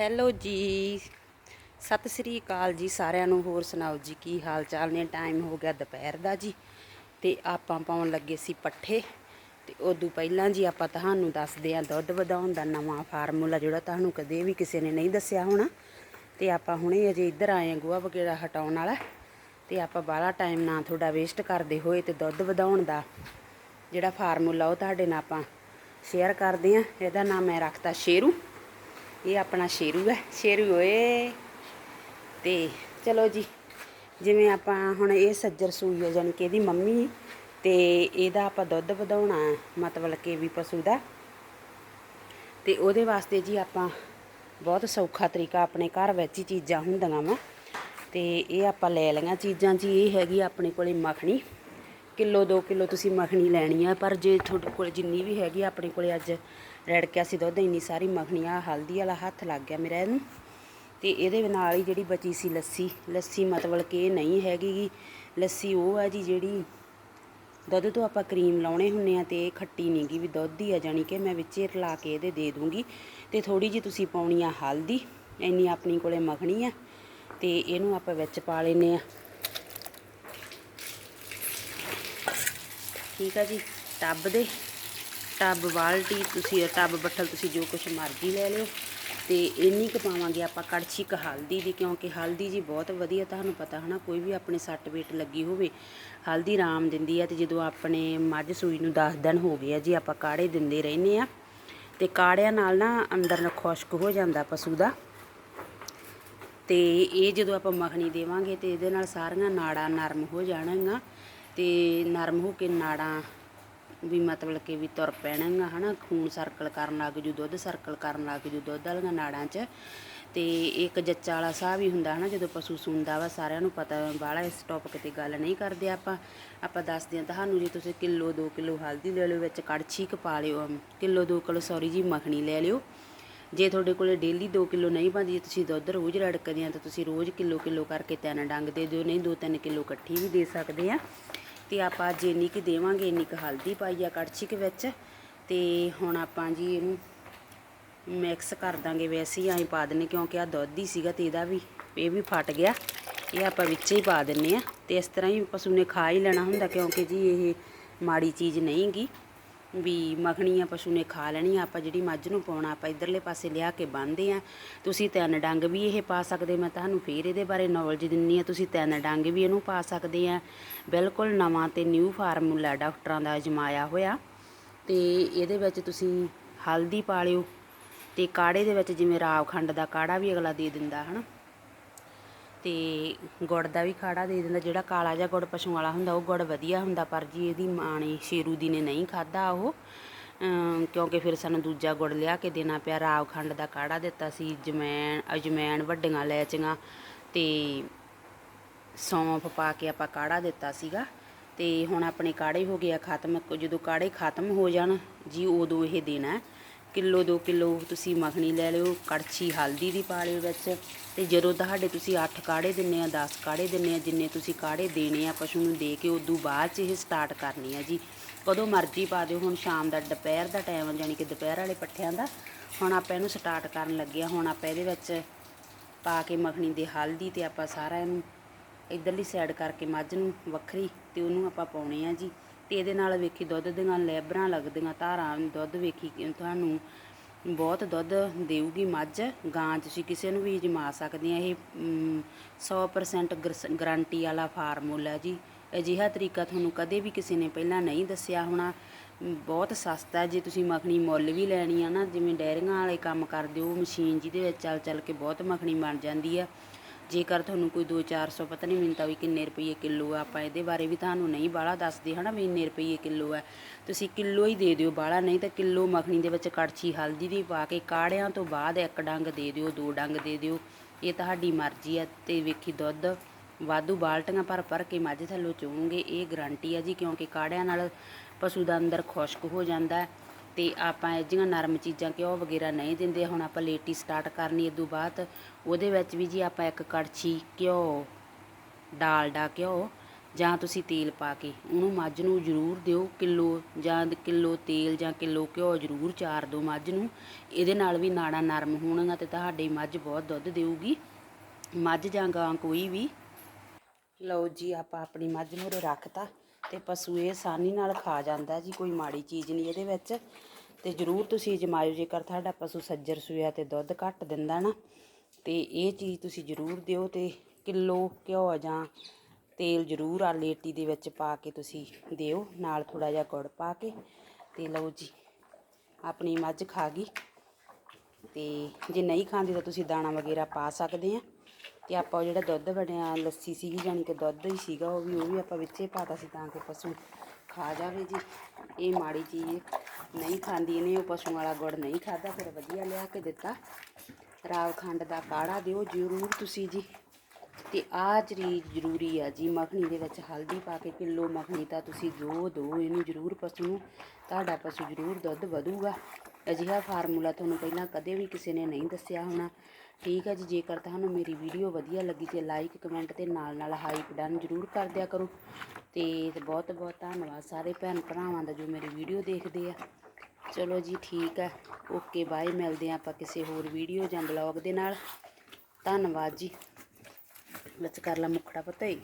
Hello ਜੀ। ਸਤਿ ਸ੍ਰੀ ਅਕਾਲ ਜੀ ਸਾਰਿਆਂ ਨੂੰ। ਹੋਰ ਸੁਣਾਓ ਜੀ, ਕੀ ਹਾਲ ਚਾਲ ਨੇ? ਟਾਈਮ ਹੋ ਗਿਆ ਦੁਪਹਿਰ ਦਾ ਜੀ। ਤੇ ਆਪਾਂ ਪਾਉਣ ਲੱਗੇ ਸੀ ਪੱਠੇ। ਤੇ ਉਦੋਂ ਪਹਿਲਾਂ ਜੀ ਆਪਾਂ ਤੁਹਾਨੂੰ ਦੱਸਦੇ ਆਂ ਦੁੱਧ ਵਧਾਉਣ ਦਾ ਨਵਾਂ ਫਾਰਮੂਲਾ, ਜਿਹੜਾ ਤੁਹਾਨੂੰ ਕਦੇ ਵੀ ਕਿਸੇ ਨੇ ਨਹੀਂ ਦੱਸਿਆ ਹੋਣਾ। ਤੇ ਆਪਾਂ ਹੁਣੇ ਅਜੇ ਇੱਧਰ ਆਏ ਆਂ ਗੋਹਾ ਵਗੈਰਾ ਹਟਾਉਣ ਵਾਲਾ। ਤੇ ਆਪਾਂ ਬਾਹਲਾ ਟਾਈਮ ਨਾ ਤੁਹਾਡਾ ਵੇਸਟ ਕਰਦੇ ਹੋਏ ਤੇ ਦੁੱਧ ਵਧਾਉਣ ਦਾ ਜਿਹੜਾ ਫਾਰਮੂਲਾ ਉਹ ਤੁਹਾਡੇ ਨਾਲ ਆਪਾਂ ਸ਼ੇਅਰ ਕਰਦੇ ਆਂ ਇਹਦਾ ਨਾਮ ਮੈਂ ਰੱਖਤਾ ਸ਼ੇਰੂ। ਇਹ ਆਪਣਾ ਸ਼ੇਰੂ ਹੈ, ਸ਼ੇਰੂ ਓਏ। ਤੇ ਚਲੋ ਜੀ, ਜਿਵੇਂ ਆਪਾਂ ਹੁਣ ਇਹ ਸੱਜਰ ਸੂਈ ਹੈ ਜਾਨੀ ਕਿ ਇਹਦੀ ਮੰਮੀ, ਤੇ ਇਹਦਾ ਆਪਾਂ ਦੁੱਧ ਵਧਾਉਣਾ ਮਤਲਬ ਕਿ ਵੀ ਪਸ਼ੂ ਦਾ। ਤੇ ਉਹਦੇ ਵਾਸਤੇ ਜੀ ਆਪਾਂ ਬਹੁਤ ਸੌਖਾ ਤਰੀਕਾ ਆਪਣੇ ਘਰ ਵਿੱਚ ਹੀ ਚੀਜ਼ਾਂ ਹੁੰਦੀਆਂ ਵਾ। ਤੇ ਇਹ ਆਪਾਂ ਲੈ ਲਈਆਂ ਚੀਜ਼ਾਂ ਜੀ, ਇਹ ਹੈਗੀ ਆਪਣੇ ਕੋਲੇ ਮੱਖਣੀ। ਕਿਲੋ 2 ਕਿਲੋ ਤੁਸੀਂ ਮੱਖਣੀ ਲੈਣੀ ਆ ਪਰ ਜੇ ਤੁਹਾਡੇ ਕੋਲ ਜਿੰਨੀ ਵੀ ਹੈਗੀ ਆ, ਆਪਣੇ ਕੋਲੇ ਅੱਜ ਰੜਕਿਆ ਸੀ ਦੁੱਧ ਇੰਨੀ ਸਾਰੀ ਮੱਖਣੀ ਆ ਹਲਦੀ ਵਾਲਾ ਹੱਥ ਲੱਗ ਗਿਆ ਮੇਰਾ ਇਹਨੂੰ। ਤੇ ਇਹਦੇ ਨਾਲ ਹੀ ਜਿਹੜੀ ਬਚੀ ਸੀ ਲੱਸੀ ਲੱਸੀ ਮਤਲਬ ਕਿ ਨਹੀਂ ਹੈਗੀ ਲੱਸੀ ਉਹ ਆ ਜੀ ਜਿਹੜੀ ਦੁੱਧ ਤੋਂ ਆਪਾਂ ਕਰੀਮ ਲਾਉਣੇ ਹੁੰਨੇ ਆ ਤੇ ਇਹ ਖੱਟੀ ਨਹੀਂ ਗੀ ਵੀ ਦੁੱਧ ਹੀ ਆ ਜਾਣੀ ਕਿ ਮੈਂ ਵਿੱਚੇ ਰਲਾ ਕੇ ਇਹਦੇ ਦੇ ਦੂੰਗੀ। ਤੇ ਥੋੜੀ ਜੀ ਤੁਸੀਂ ਪਾਉਣੀ ਆ ਹਲਦੀ ਇੰਨੀ ਆਪਣੀ ਕੋਲੇ ਮੱਖਣੀ ਆ ਤੇ ਇਹਨੂੰ ਆਪਾਂ ਵਿੱਚ ਪਾ ਲੈਨੇ ਆ। ਠੀਕ ਆ ਜੀ, ਟੱਬ ਦੇ, ਟੱਬ ਬਾਲਟੀ ਤੁਸੀਂ ਟੱਬ ਬੱਠਲ ਤੁਸੀਂ ਜੋ ਕੁਛ ਮਰਜ਼ੀ ਲੈ ਲਿਓ। ਤੇ ਇੰਨੀ ਕੁ ਪਾਵਾਂਗੇ ਆਪਾਂ ਕੜਛੀ ਕ ਹਲਦੀ ਦੀ, ਕਿਉਂਕਿ ਹਲਦੀ ਜੀ ਬਹੁਤ ਵਧੀਆ, ਤੁਹਾਨੂੰ ਪਤਾ ਹਨਾ, ਕੋਈ ਵੀ ਆਪਣੇ ਸੱਟ ਵੇਟ ਲੱਗੀ ਹੋਵੇ, ਹਲਦੀ ਆਰਾਮ ਦਿੰਦੀ ਆ, ਤੇ ਜਦੋਂ ਆਪਣੇ ਮੱਝ ਸੂਈ ਨੂੰ 10 ਦਿਨ ਹੋ ਗਏ ਆ ਜੀ, ਆਪਾਂ ਕਾੜੇ ਦਿੰਦੇ ਰਹਿੰਦੇ ਆ। ਤੇ ਕਾੜਿਆਂ ਨਾਲ ਨਾ ਅੰਦਰ ਨਾ ਖੁਸ਼ਕ ਹੋ ਜਾਂਦਾ ਪਸ਼ੂ ਦਾ। ਤੇ ਇਹ ਜਦੋਂ ਆਪਾਂ ਮੱਖਣੀ ਦੇਵਾਂਗੇ, ਤੇ ਇਹਦੇ ਨਾਲ ਸਾਰੀਆਂ ਨਾੜਾਂ ਨਰਮ ਹੋ ਜਾਣਗੀਆਂ। ਤੇ ਨਰਮ ਹੋ ਕੇ ਨਾੜਾਂ ਵੀ ਮਤਲਬ ਕਿ ਵੀ ਤੁਰ ਪੈਣਗੀਆਂ, ਹਨਾ? ਖੂਨ ਸਰਕਲ ਕਰਨ ਲੱਗ ਜੂ, ਦੁੱਧ ਸਰਕਲ ਕਰਨ ਲੱਗ ਜੂ ਦੁੱਧ ਵਾਲੀਆਂ ਨਾੜਾਂ 'ਚ। ਤੇ ਇੱਕ ਜੱਚਾ ਵਾਲਾ ਸਾਹ ਵੀ ਹੁੰਦਾ, ਹਨਾ? ਜਦੋਂ ਪਸ਼ੂ ਸੁੰਦਾ ਵਾ, ਸਾਰਿਆਂ ਨੂੰ ਪਤਾ ਬਾਹਲਾ ਇਸ ਟੌਪਿਕ ਤੇ ਗੱਲ ਨਹੀਂ ਕਰਦੇ ਆਪਾਂ। ਆਪਾਂ ਦੱਸਦੇ ਹਾਂ ਤੁਹਾਨੂੰ, ਜੇ ਤੁਸੀਂ ਕਿਲੋ 2 ਕਿਲੋ ਹਲਦੀ ਲੈ ਲਿਓ, ਵਿੱਚ ਕੜਛੀ ਕੁ ਪਾ ਲਿਓ ਕਿਲੋ 2 ਕਿਲੋ ਸੌਰੀ ਜੀ, ਮੱਖਣੀ ਲੈ ਲਿਓ। ਜੇ ਤੁਹਾਡੇ ਕੋਲੇ ਡੇਲੀ 2 ਕਿਲੋ ਨਹੀਂ ਬਣਦੀ ਤੁਸੀਂ ਦੁੱਧ ਰੋਜ਼ ਰੜਕਦੇ ਆ ਤਾਂ ਤੁਸੀਂ ਰੋਜ਼ ਕਿਲੋ ਕਿਲੋ ਕਰਕੇ ਤਿੰਨ ਡੰਗ ਦੇ ਦਿਓ, ਨਹੀਂ 2-3 ਕਿਲੋ ਇਕੱਠੀ ਵੀ ਦੇ ਸਕਦੇ ਆ ਤੇ ਆਪਾਂ ਜਿੰਨੀ ਕੁ ਦੇਵਾਂਗੇ, ਇੰਨੀ ਕੁ ਹਲਦੀ ਪਾਈ ਆ ਕੜਛੀ ਕੁ ਵਿੱਚ, ਤੇ ਹੁਣ ਆਪਾਂ ਜੀ ਇਹਨੂੰ ਮਿਕਸ ਕਰ ਦਾਂਗੇ। ਵੈਸੇ ਹੀ ਐਂ ਪਾ ਦਿੰਨੇ, ਕਿਉਂਕਿ ਆ ਦੁੱਧ ਹੀ ਸੀਗਾ ਤੇ ਇਹਦਾ ਵੀ, ਇਹ ਵੀ ਫਟ ਗਿਆ। ਇਹ ਆਪਾਂ ਵਿੱਚ ਹੀ ਪਾ ਦਿੰਨੇ ਆ। ਤੇ ਇਸ ਤਰ੍ਹਾਂ ਹੀ ਪਸ਼ੂ ਨੇ ਖਾ ਹੀ ਲੈਣਾ ਹੁੰਦਾ, ਕਿਉਂਕਿ ਜੀ ਇਹ ਮਾੜੀ ਚੀਜ਼ ਨਹੀਂ ਗੀ ਵੀ ਮੱਖਣੀ ਆ ਪਸ਼ੂ ਨੇ ਖਾ ਲੈਣੀ ਆ ਆਪਾਂ ਜਿਹੜੀ ਮੱਝ ਨੂੰ ਪਾਉਣਾ, ਆਪਾਂ ਇਧਰਲੇ ਪਾਸੇ ਲਿਆ ਕੇ ਬੰਨਦੇ ਆ ਤੁਸੀਂ ਤਿੰਨ ਡੰਗ ਵੀ ਇਹ ਪਾ ਸਕਦੇ, ਮੈਂ ਤੁਹਾਨੂੰ ਫੇਰ ਇਹਦੇ ਬਾਰੇ ਨੌਲੇਜ ਦਿੰਨੀ ਆ ਤੁਸੀਂ ਤਿੰਨ ਡੰਗ ਵੀ ਇਹਨੂੰ ਪਾ ਸਕਦੇ ਆ ਬਿਲਕੁਲ ਨਵਾਂ ਤੇ ਨਿਊ ਫਾਰਮੂਲਾ ਡਾਕਟਰਾਂ ਦਾ ਅਜਮਾਇਆ ਹੋਇਆ। ਤੇ ਇਹਦੇ ਵਿੱਚ ਤੁਸੀਂ ਹਲਦੀ ਪਾ ਲਿਓ ਤੇ ਕਾੜੇ ਦੇ ਵਿੱਚ ਜਿਵੇਂ ਰਾਵਖੰਡ ਦਾ ਕਾੜਾ ਵੀ ਅਗਲਾ ਦੇ ਦਿੰਦਾ, ਹਨਾ? ਤੇ ਗੁੜ ਦਾ ਵੀ ਕਾੜਾ ਦੇ ਦਿੰਦਾ, ਜਿਹੜਾ ਕਾਲਾ ਜਿਹਾ ਗੁੜ ਪਸ਼ੂ ਵਾਲਾ ਹੁੰਦਾ, ਉਹ ਗੁੜ ਵਧੀਆ ਹੁੰਦਾ, ਪਰ ਜੀ ਇਹਦੀ ਮਾਂ ਨੇ, ਸ਼ੇਰੂ ਦੀ ਨੇ ਨਹੀਂ ਖਾਦਾ ਉਹ ਕਿਉਂਕਿ ਫਿਰ ਸਾਨੂੰ ਦੂਜਾ ਗੁੜ ਲਿਆ ਕੇ ਦੇਣਾ ਪਿਆ, ਰਾਵਖੰਡ ਦਾ ਕਾੜਾ ਦਿੱਤਾ ਸੀ ਜਮੈਣ ਅਜਮੈਨ ਵੱਡੀਆਂ ਇਲਾਇਚੀਆਂ ਤੇ ਸੌਂਫ ਪਾ ਕੇ ਆਪਾਂ ਕਾੜਾ ਦਿੱਤਾ ਸੀਗਾ ਤੇ ਹੁਣ ਆਪਣੇ ਕਾੜੇ ਹੋ ਗਿਆ ਖਤਮ, ਜਦੋਂ ਕਾੜੇ ਖਤਮ ਹੋ ਜਾਣ, ਜੀ ਉਦੋਂ ਇਹ ਦੇਣਾ ਹੈ। ਕਿਲੋ 2 ਕਿਲੋ ਤੁਸੀਂ ਮੱਖਣੀ ਲੈ ਲਿਓ, ਕੜਛੀ ਹਲਦੀ ਦੀ ਪਾ ਲਿਓ ਵਿੱਚ। ਤੇ ਜਦੋਂ ਤੁਹਾਡੇ ਤੁਸੀਂ 8 ਕਾੜੇ ਦਿੰਨੇ ਆ 10 ਕਾੜੇ ਦਿੰਨੇ ਆ, ਜਿੰਨੇ ਤੁਸੀਂ ਕਾੜੇ ਦੇਣੇ ਆ ਪਸ਼ੂ ਨੂੰ ਦੇ ਕੇ, ਉਦੋਂ ਬਾਅਦ ਚ ਇਹ ਸਟਾਰਟ ਕਰਨੀ ਆ ਜੀ। ਕਦੋਂ ਮਰਜ਼ੀ ਪਾ ਦਿਓ, ਹੁਣ ਸ਼ਾਮ ਦਾ ਦੁਪਹਿਰ ਦਾ ਟਾਈਮ ਯਾਨੀ ਕਿ ਦੁਪਹਿਰ ਵਾਲੇ ਪੱਠਿਆਂ ਦਾ। ਹੁਣ ਆਪਾਂ ਇਹਨੂੰ ਸਟਾਰਟ ਕਰਨ ਲੱਗੇ ਆ, ਹੁਣ ਆਪਾਂ ਇਹਦੇ ਵਿੱਚ ਪਾ ਕੇ ਮੱਖਣੀ ਦੇ ਹਲਦੀ ਤੇ ਆਪਾਂ ਸਾਰਾ ਇਹਨੂੰ ਇਧਰਲੀ ਸਾਈਡ ਕਰਕੇ ਮੱਝ ਨੂੰ ਵੱਖਰੀ ਤੇ ਉਹਨੂੰ ਆਪਾਂ ਪਾਉਣੇ ਆ ਜੀ। ਤੇ ਇਹਦੇ ਨਾਲ ਵੇਖੀ ਦੁੱਧ ਦੀਆਂ ਲੈਬਰਾਂ ਲੱਗਦੀਆਂ ਧਾਰਾਂ ਦੁੱਧ ਵੇਖੀ ਤੁਹਾਨੂੰ ਬਹੁਤ ਦੁੱਧ ਦੇਊਗੀ ਮੱਝ ਗਾਂ ਤੁਸੀਂ ਕਿਸੇ ਨੂੰ ਵੀ ਜਮਾ ਸਕਦੇ ਆ। ਇਹ ਮ, 100% ਗਰਸ- ਗਾਰੰਟੀ ਵਾਲਾ ਫਾਰਮੂਲਾ ਜੀ। ਅਜਿਹਾ ਤਰੀਕਾ ਤੁਹਾਨੂੰ ਕਦੇ ਵੀ ਕਿਸੇ ਨੇ ਪਹਿਲਾਂ ਨਹੀਂ ਦੱਸਿਆ ਹੋਣਾ। ਬਹੁਤ ਸਸਤਾ ਜੇ ਤੁਸੀਂ ਮੱਖਣੀ ਮੁੱਲ ਵੀ ਲੈਣੀ ਆ ਨਾ ਜਿਵੇਂ ਡੈਰੀਆਂ ਵਾਲੇ ਕੰਮ ਕਰਦੇ ਹੋ ਮਸ਼ੀਨ ਜਿਹਦੇ ਵਿੱਚ ਚੱਲ ਚੱਲ ਕੇ ਬਹੁਤ ਮੱਖਣੀ ਬਣ ਜਾਂਦੀ ਆ। ਜੇਕਰ ਤੁਹਾਨੂੰ ਕੋਈ 2-400 ਪਤਾ ਨਹੀਂ ਮੈਨੂੰ ਤਾਂ ਵੀ ਕਿੰਨੇ ਰੁਪਏ ਕਿਲੋ ਆ, ਆਪਾਂ ਇਹਦੇ ਬਾਰੇ ਵੀ ਤੁਹਾਨੂੰ ਨਹੀਂ ਬਾਹਲਾ ਦੱਸਦੇ, ਹਨਾ ਵੀ ਇੰਨੇ ਰੁਪਏ ਕਿਲੋ ਆ। ਤੁਸੀਂ ਕਿਲੋ ਹੀ ਦੇ ਦਿਓ ਬਾਹਲਾ, ਨਹੀਂ ਤਾਂ ਕਿਲੋ ਮੱਖਣੀ ਦੇ ਵਿੱਚ ਕੜਛੀ, ਹਲਦੀ ਦੀ ਪਾ ਕੇ ਕਾੜਿਆਂ ਤੋਂ ਬਾਅਦ ਇੱਕ ਡੰਗ ਦੇ ਦਿਓ, ਦੋ ਡੰਗ ਦੇ ਦਿਓ। ਇਹ ਤੁਹਾਡੀ ਮਰਜ਼ੀ ਆ ਤੇ ਵੇਖੀ ਦੁੱਧ ਵਾਧੂ ਬਾਲਟੀਆਂ ਭਰ ਭਰ ਕੇ ਮੱਝ ਥੱਲੋਂ ਚੋਣਗੇ, ਇਹ ਗਰੰਟੀ ਆ ਜੀ, ਕਿਉਂਕਿ ਕਾੜਿਆਂ ਨਾਲ ਪਸ਼ੂ ਦਾ ਅੰਦਰ ਖੁਸ਼ਕ ਹੋ ਜਾਂਦਾ। ਹੈ ਤੇ ਆਪਾਂ ਇਹ ਜਿਹੀਆਂ ਨਰਮ ਚੀਜ਼ਾਂ ਘਿਓ ਵਗੈਰਾ ਨਹੀਂ ਦਿੰਦੇ, ਹੁਣ ਆਪਾਂ ਲੇਟੀ ਸਟਾਰਟ ਕਰਨੀ ਇਦੋਂ ਬਾਅਦ, ਉਹਦੇ ਵਿੱਚ ਵੀ ਜੀ ਆਪਾਂ ਇੱਕ ਕੜਛੀ, ਘਿਓ ਡਾਲਡਾ ਘਿਓ ਜਾਂ ਤੁਸੀਂ ਤੇਲ ਪਾ ਕੇ ਉਹਨੂੰ ਮੱਝ ਨੂੰ ਜ਼ਰੂਰ ਦਿਓ, ਕਿਲੋ ਜਾਂ ਕਿਲੋ ਤੇਲ ਜਾਂ ਕਿਲੋ ਘਿਓ ਜ਼ਰੂਰ ਚਾਰ ਦਿਓ ਮੱਝ ਨੂੰ, ਇਹਦੇ ਨਾਲ ਵੀ ਨਾੜਾਂ ਨਰਮ ਹੋਣਗੀਆਂ ਤੇ ਤੁਹਾਡੀ ਮੱਝ ਬਹੁਤ ਦੁੱਧ ਦੇਊਗੀ। ਮੱਝ ਜਾਂ ਗਾਂ ਕੋਈ ਵੀ। ਲਓ ਜੀ, ਆਪਾਂ ਆਪਣੀ ਮੱਝ ਮੂਹਰੇ ਰੱਖਤਾ। ਤੇ ਪਸ਼ੂ ਇਹ ਆਸਾਨੀ ਨਾਲ ਖਾ ਜਾਂਦਾ ਜੀ, ਕੋਈ ਮਾੜੀ ਚੀਜ਼ ਨਹੀਂ ਇਹਦੇ ਵਿੱਚ। ਤੇ ਜਰੂਰ ਤੁਸੀਂ ਜਮਾਇਓ ਜੇਕਰ ਤੁਹਾਡਾ ਪਸ਼ੂ ਸੱਜਰ ਸੂਇਆ ਤੇ ਦੁੱਧ ਘੱਟ ਦਿੰਦਾ ਨਾ, ਤੇ ਇਹ ਚੀਜ਼ ਤੁਸੀਂ ਜਰੂਰ ਦਿਓ ਤੇ ਕਿਲੋ ਘਿਓ ਜਾਂ ਤੇਲ ਜਰੂਰ ਆ ਲੇਟੀ ਦੇ ਵਿੱਚ ਪਾ ਕੇ ਤੁਸੀਂ ਦਿਓ, ਨਾਲ ਥੋੜਾ ਜਿਹਾ ਗੁੜ ਪਾ ਕੇ। ਤੇ ਲਓ ਜੀ, ਆਪਣੀ ਮੱਝ ਖਾ ਗਈ। ਤੇ ਜੇ ਨਹੀਂ ਖਾਂਦੀ ਤਾਂ ਤੁਸੀਂ ਦਾਣਾ ਵਗੈਰਾ ਪਾ ਸਕਦੇ ਆ। ਤੇ ਆਪਾਂ ਉਹ ਜਿਹੜਾ ਦੁੱਧ ਬਣਿਆ, ਲੱਸੀ ਸੀਗੀ ਜਾਨੀ ਕਿ ਦੁੱਧ ਹੀ ਸੀਗਾ, ਉਹ ਵੀ ਉਹ ਵੀ ਆਪਾਂ ਵਿੱਚੇ ਪਾਤਾ ਸੀ ਤਾਂ ਕਿ ਪਸ਼ੂ ਖਾ ਜਾਵੇ ਜੀ। ਇਹ ਮਾੜੀ ਚੀਜ਼ ਨਹੀਂ ਖਾਂਦੀ, ਇਹਨੇ ਉਹ ਪਸ਼ੂ ਵਾਲਾ ਗੁੜ ਨਹੀਂ ਖਾਦਾ ਫਿਰ ਵਧੀਆ ਲਿਆ ਕੇ ਦਿੱਤਾ। ਰਾਵ ਖੰਡ ਦਾ ਕਾੜਾ ਦਿਓ ਜ਼ਰੂਰ ਤੁਸੀਂ ਜੀ। ਤੇ ਆਹ ਚੀਜ਼ ਜ਼ਰੂਰੀ ਆ ਜੀ, ਮੱਖਣੀ ਦੇ ਵਿੱਚ ਹਲਦੀ ਪਾ ਕੇ ਕਿਲੋ ਮੱਖਣੀ ਤਾਂ ਤੁਸੀਂ ਜੋ ਦੋ ਇਹਨੂੰ ਜ਼ਰੂਰ ਪਸ਼ੂ ਨੂੰ, ਤੁਹਾਡਾ ਪਸ਼ੂ ਜ਼ਰੂਰ ਦੁੱਧ ਵਧੂਗਾ। ਅਜਿਹਾ ਫਾਰਮੂਲਾ ਤੁਹਾਨੂੰ ਪਹਿਲਾਂ ਕਦੇ ਵੀ ਕਿਸੇ ਨੇ ਨਹੀਂ ਦੱਸਿਆ ਹੋਣਾ। ਠੀਕ ਹੈ ਜੀ, ਜੇਕਰ ਤੁਹਾਨੂੰ ਮੇਰੀ ਵੀਡੀਓ ਵਧੀਆ ਲੱਗੀ ਤੇ ਲਾਈਕ ਕਮੈਂਟ ਤੇ ਨਾਲ ਨਾਲ ਹਾਈਪ ਡਨ ਜ਼ਰੂਰ ਕਰ ਦਿਆ ਕਰੋ। ਤੇ ਬਹੁਤ ਬਹੁਤ ਧੰਨਵਾਦ ਸਾਰੇ ਭੈਣ ਭਰਾਵਾਂ ਦਾ ਜੋ ਮੇਰੀ ਵੀਡੀਓ ਦੇਖਦੇ ਆ। ਚਲੋ ਜੀ, ਠੀਕ ਹੈ। ਓਕੇ ਬਾਏ ਮਿਲਦੇ ਆ ਆਪਾਂ ਕਿਸੇ ਹੋਰ ਵੀਡੀਓ ਜਾਂ ਬਲੌਗ ਦੇ ਨਾਲ। ਧੰਨਵਾਦ ਜੀ। let's ਕਰ ਲਾ ਮੁਖੜਾ ਪਤਾ ਹੀ